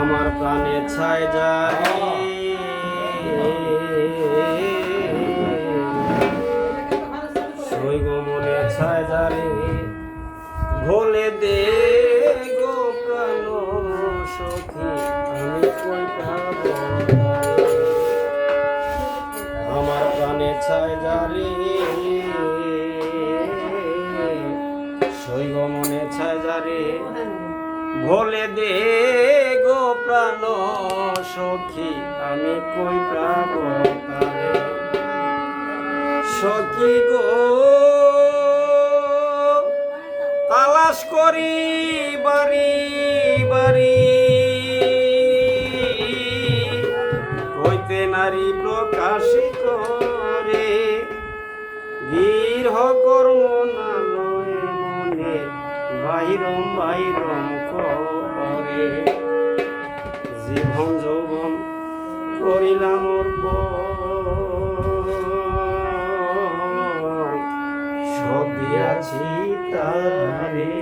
আমার প্রাণে ছায় যায়। সই মনে ছায় যারে ভোলে দে গো প্রাণ সখী, আমি কই আমার প্রাণে ছায় যারে ভোলে দে গো প্রাণ সখী, আমি কই প্রাণ সখী গো, তালাশ করি বাড়ি বাড়ি। হইতে নারী প্রকাশিত রে গৃহ কর্ম না বাইরম বাইরম করে জীবন যৌবন করিলাম সব দিয়াছি তারে